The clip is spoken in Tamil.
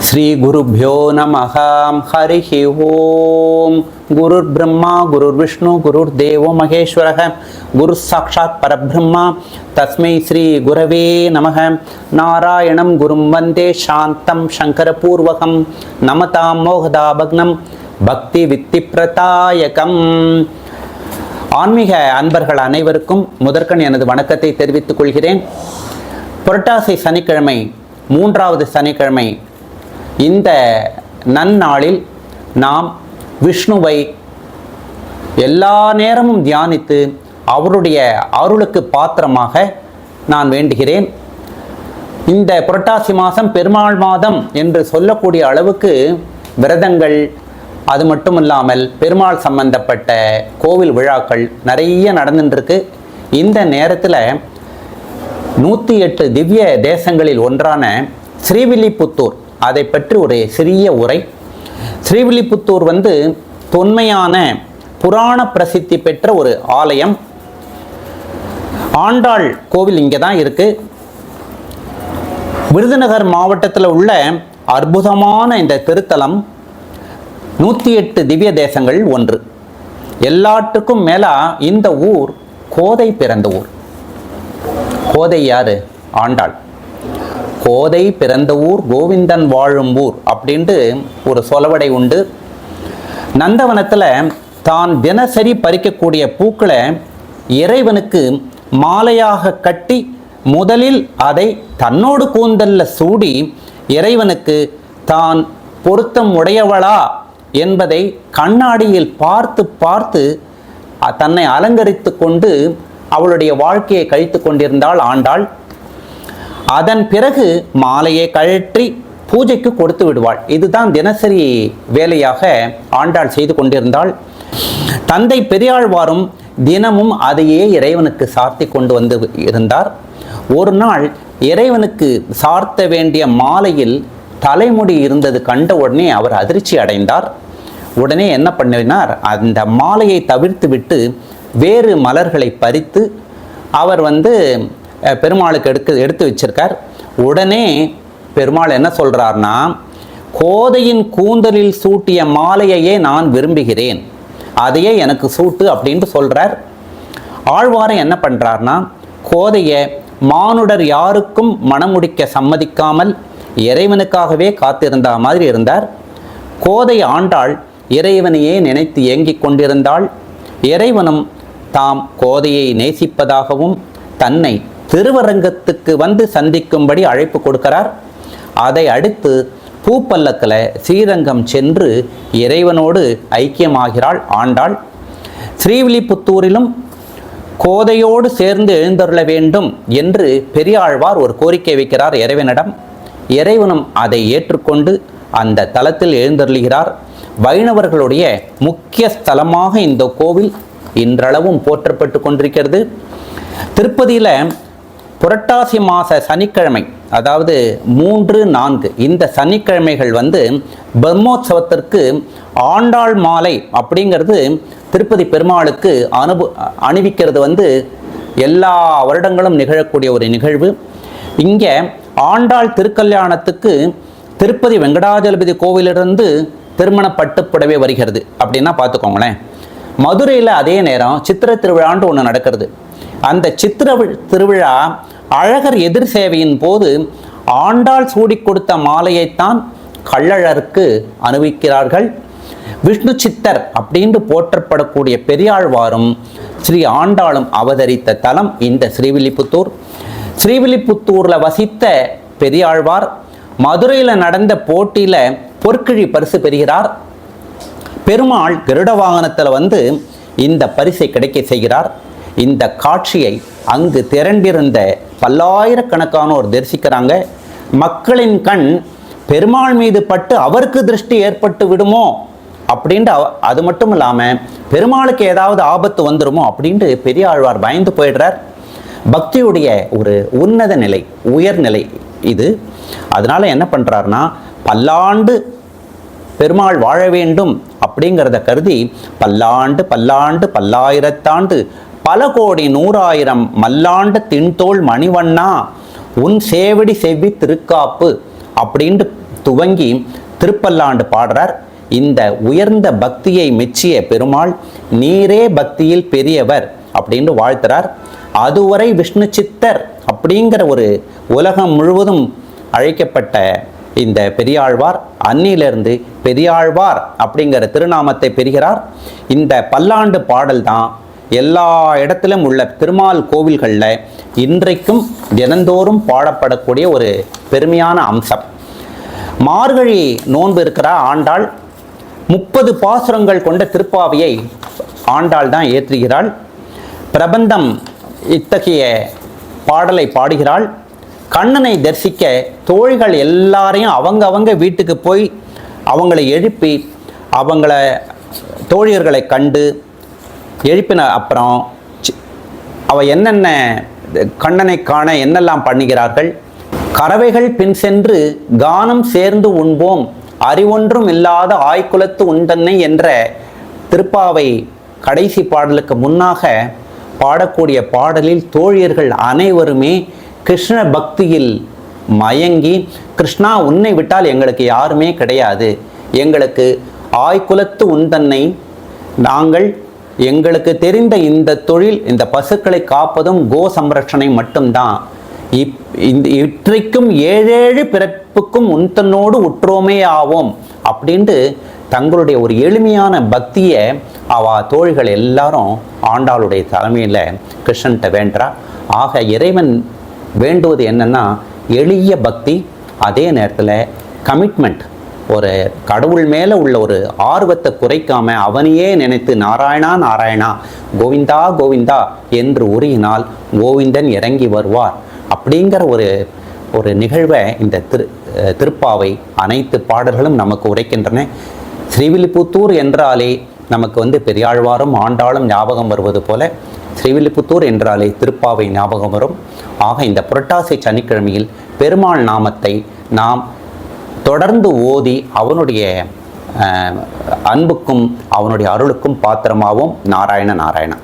ஸ்ரீ ஸ்ரீகுருभ्यो நமः ஹரிः ஓம். குருர் பிரம்மா குரு விஷ்ணு குருர் தேவோ மகேஸ்வரக. குரு சாட்சாத் பரபிரம்மா. தஸ்மை ஸ்ரீ குரவே நமக. நாராயணம் குரும் வந்தே சாந்தம் சங்கரபூர்வகம். நமதாம் மோகதாபக்னம். பக்தி வித்தி பிரதாயகம் ஆன்மீக அன்பர்கள் அனைவருக்கும் முதற்கண் எனது வணக்கத்தை தெரிவித்துக் கொள்கிறேன். புரட்டாசி சனிக்கிழமை மூன்றாவது சனிக்கிழமை இந்த நன்னாளில் நாம் விஷ்ணுவை எல்லா நேரமும் தியானித்து அவருடைய அருளுக்கு பாத்திரமாக நான் வேண்டுகிறேன். இந்த புரட்டாசி மாதம் பெருமாள் மாதம் என்று சொல்லக்கூடிய அளவுக்கு விரதங்கள் அது மட்டும் இல்லாமல் பெருமாள் சம்பந்தப்பட்ட கோவில் விழாக்கள் நிறைய நடந்துட்டுருக்கு இந்த நேரத்தில் நூற்றி எட்டு திவ்ய தேசங்களில் ஒன்றான ஸ்ரீவில்லிபுத்தூர் அதை பற்றி ஒரு சிறிய உரை. ஸ்ரீவில்லிபுத்தூர் வந்து தொன்மையான புராண பிரசித்தி பெற்ற ஒரு ஆலயம். ஆண்டாள் கோவில் இங்கே தான் இருக்குது விருதுநகர் மாவட்டத்தில் உள்ள அற்புதமான இந்த திருத்தலம் நூற்றி எட்டு திவ்ய தேசங்கள் ஒன்று. எல்லாத்துக்கும் மேலாக இந்த ஊர் கோதை பிறந்த ஊர். கோதை யாரு? ஆண்டாள். கோதை பிறந்த ஊர் கோவிந்தன் வாழும் ஊர் அப்படின்ட்டு ஒரு சொலவடை உண்டு. நந்தவனத்தில் தான் தினசரி பறிக்கக்கூடிய பூக்களை இறைவனுக்கு மாலையாக கட்டி முதலில் அதை தன்னோடு கூந்தல்ல சூடி இறைவனுக்கு தான் பொருத்தம் உடையவளா என்பதை கண்ணாடியில் பார்த்து பார்த்து தன்னை அலங்கரித்து கொண்டு அவளுடைய வாழ்க்கையை கழித்து கொண்டிருந்தாள் ஆண்டாள். அதன் பிறகு மாலையை கழற்றி பூஜைக்கு கொடுத்து விடுவாள். இதுதான் தினசரி வேலையாக ஆண்டாள் செய்து கொண்டிருந்தாள். தந்தை பெரியாழ்வாரும் தினமும் அதையே இறைவனுக்கு சார்த்தி கொண்டு வந்து இருந்தார். ஒரு நாள் இறைவனுக்கு சார்த்த வேண்டிய மாலையில் தலைமுடி இருந்தது கண்ட உடனே அவர் அதிர்ச்சி அடைந்தார். உடனே என்ன பண்ணினார்? அந்த மாலையை தவிர்த்து விட்டு வேறு மலர்களை பறித்து அவர் வந்து பெருமாளுக்கு எடுக்க எடுத்து வச்சிருக்கார். உடனே பெருமாள் என்ன சொல்கிறார்னா கோதையின் கூந்தலில் சூட்டிய மாலையையே நான் விரும்புகிறேன். அதையே எனக்கு சூட்டு அப்படின்ட்டு சொல்கிறார் ஆழ்வாரம் என்ன பண்ணுறார்னா கோதையை மானுடர் யாருக்கும் மணமுடிக்க சம்மதிக்காமல் இறைவனுக்காகவே காத்திருந்த மாதிரி இருந்தார். கோதை ஆண்டாள் இறைவனையே நினைத்து ஏங்கிக் கொண்டிருந்தாள். இறைவனும் தாம் கோதையை நேசிப்பதாகவும் தன்னை திருவரங்கத்துக்கு வந்து சந்திக்கும்படி அழைப்பு கொடுக்கிறார். அதை அடுத்து பூப்பல்லக்கில் ஸ்ரீரங்கம் சென்று இறைவனோடு ஐக்கியமாகிறாள் ஆண்டாள். ஸ்ரீவில்லிபுத்தூரிலும் கோதையோடு சேர்ந்து எழுந்தருள வேண்டும் என்று பெரியாழ்வார் ஒரு கோரிக்கை வைக்கிறார் இறைவனிடம். இறைவனும் அதை ஏற்றுக்கொண்டு அந்த தலத்தில் எழுந்தருளுகிறார். வைணவர்களுடைய முக்கிய ஸ்தலமாக இந்த கோவில் இன்றளவும் போற்றப்பட்டு கொண்டிருக்கிறது. திருப்பதியில் புரட்டாசி மாத சனிக்கிழமை அதாவது மூன்று நான்கு இந்த சனிக்கிழமைகள் வந்து பிரம்மோற்சவத்திற்கு ஆண்டாள் மாலை அப்படிங்கிறது திருப்பதி பெருமாளுக்கு அனுபு அணிவிக்கிறது வந்து எல்லா வருடங்களும் நிகழக்கூடிய ஒரு நிகழ்வு. இங்கே ஆண்டாள் திருக்கல்யாணத்துக்கு திருப்பதி வெங்கடாஜலபதி கோவிலிருந்து திருமண பட்டுப்புடவை வருகிறது. அப்படின்னா பார்த்துக்கோங்களேன். மதுரையில் அதே நேரம் சித்திர திருவிழாண்டு ஒன்று நடக்கிறது. அந்த சித்திர திருவிழா அழகர் எதிர் சேவையின் போது ஆண்டாள் சூடிக் கொடுத்த மாலையைத்தான் கள்ளழருக்கு அனுபவிக்கிறார்கள் விஷ்ணு சித்தர் அப்படின்னு போற்றப்படக்கூடிய பெரியாழ்வாரும் ஸ்ரீ ஆண்டாளும் அவதரித்த தலம் இந்த ஸ்ரீவில்லிபுத்தூர். ஸ்ரீவில்லிபுத்தூரில் வசித்த பெரியாழ்வார் மதுரையில் நடந்த போட்டியில் பொற்கிழி பரிசு பெறுகிறார். பெருமாள் கருட வாகனத்தில் வந்து இந்த பரிசை கிடைக்க செய்கிறார். இந்த காட்சியை அங்கு திரண்டிருந்த பல்லாயிரக்கணக்கானோர் தரிசிக்கிறாங்க. மக்களின் கண் பெருமாள் மீது பட்டு அவருக்கு திருஷ்டி ஏற்பட்டு விடுமோ? அப்படின்ட்டு அது மட்டும் இல்லாமல் பெருமாளுக்கு ஏதாவது ஆபத்து வந்துடுமோ அப்படின்ட்டு பெரியாழ்வார் பயந்து போயிடுறார். பக்தியுடைய ஒரு உன்னத நிலை உயர்நிலை இது. அதனால என்ன பண்றாருன்னா பல்லாண்டு பெருமாள் வாழ வேண்டும் அப்படிங்கிறத கருதி பல்லாண்டு பல்லாண்டு பல்லாயிரத்தாண்டு பல கோடி நூறாயிரம் மல்லாண்ட தின்தோள் மணிவண்ணா உன் சேவடி செவ்வி திருக்காப்பு அப்படின்ட்டு துவங்கி திருப்பல்லாண்டு பாடுறார். இந்த உயர்ந்த பக்தியை மெச்சிய பெருமாள் நீரே பக்தியில் பெரியவர் அப்படின்னு வாழ்த்துறார். அதுவரை விஷ்ணு சித்தர் அப்படிங்கிற ஒரு உலகம் முழுவதும் அழைக்கப்பட்ட இந்த பெரியாழ்வார் அன்னியிலிருந்து பெரியாழ்வார் அப்படிங்கிற திருநாமத்தை பெறுகிறார். இந்த பல்லாண்டு பாடல் தான் எல்லா இடத்திலும் உள்ள திருமால் கோவில்களில் இன்றைக்கும் தினந்தோறும் பாடப்படக்கூடிய ஒரு பெருமையான அம்சம். மார்கழி நோன்பு இருக்கிற ஆண்டாள் முப்பது பாசுரங்கள் கொண்ட திருப்பாவியை ஆண்டாள் தான் ஏற்றுகிறாள். பிரபந்தம் இத்தகைய பாடலை பாடுகிறாள். கண்ணனை தரிசிக்க தோழிகள் எல்லாரையும் அவங்க அவங்க வீட்டுக்கு போய் அவங்களை எழுப்பி அவங்கள தோழியர்களை கண்டு எழுப்பின அப்புறம் சி- அவ என்னென்ன கண்ணனை காண என்னெல்லாம் பண்ணுகிறார்கள்? கறவைகள் பின் சென்று கானம் சேர்ந்து உண்போம் அறிவொன்றும் இல்லாத ஆய்குலத்து உண்டன்னை என்ற திருப்பாவை கடைசி பாடலுக்கு முன்னாக பாடக்கூடிய பாடலில் தோழியர்கள் அனைவருமே கிருஷ்ண பக்தியில் மயங்கி கிருஷ்ணா உன்னை விட்டால் எங்களுக்கு யாருமே கிடையாது. எங்களுக்கு ஆய்குலத்து உந்தன்னை நாங்கள் எங்களுக்கு தெரிந்த இந்த தொழில் இந்த பசுக்களை காப்பதும் கோ சம்ரட்சணை மட்டும்தான். இப் இந்த இற்றைக்கும் ஏழேழு பிறப்புக்கும் உன்தன்னோடு உற்றோமே ஆவோம் அப்படின்ட்டு தங்களுடைய ஒரு எளிமையான பக்தியை அவ தோழிகள் எல்லாரும் ஆண்டாளுடைய தலைமையில் கிருஷ்ணன்ட்ட வேண்டா ஆக இறைவன் வேண்டுவது என்னென்னா எளிய பக்தி அதே நேரத்தில் கமிட்மெண்ட் ஒரு கடவுள் மேலே உள்ள ஒரு ஆர்வத்தை குறைக்காம அவனையே நினைத்து நாராயணா நாராயணா கோவிந்தா கோவிந்தா என்று உருகினால் கோவிந்தன் இறங்கி வருவார். அப்படிங்கிற ஒரு ஒரு நிகழ்வை இந்த திரு திருப்பாவை அனைத்து பாடல்களும் நமக்கு உரைக்கின்றன. ஸ்ரீவில்லிபுத்தூர் என்றாலே நமக்கு வந்து பெரியாழ்வாரும் ஆண்டாளும் ஞாபகம் வருவது போல ஸ்ரீவில்லிபுத்தூர் என்றாலே திருப்பாவை ஞாபகம் வரும். ஆக இந்த புரட்டாசி சனிக்கிழமையில் பெருமாள் நாமத்தை நாம் தொடர்ந்து ஓதி அவனுடைய அஹ், அன்புக்கும் அவனுடைய அருளுக்கும் பாத்திரமாவும் நாராயண நாராயணன்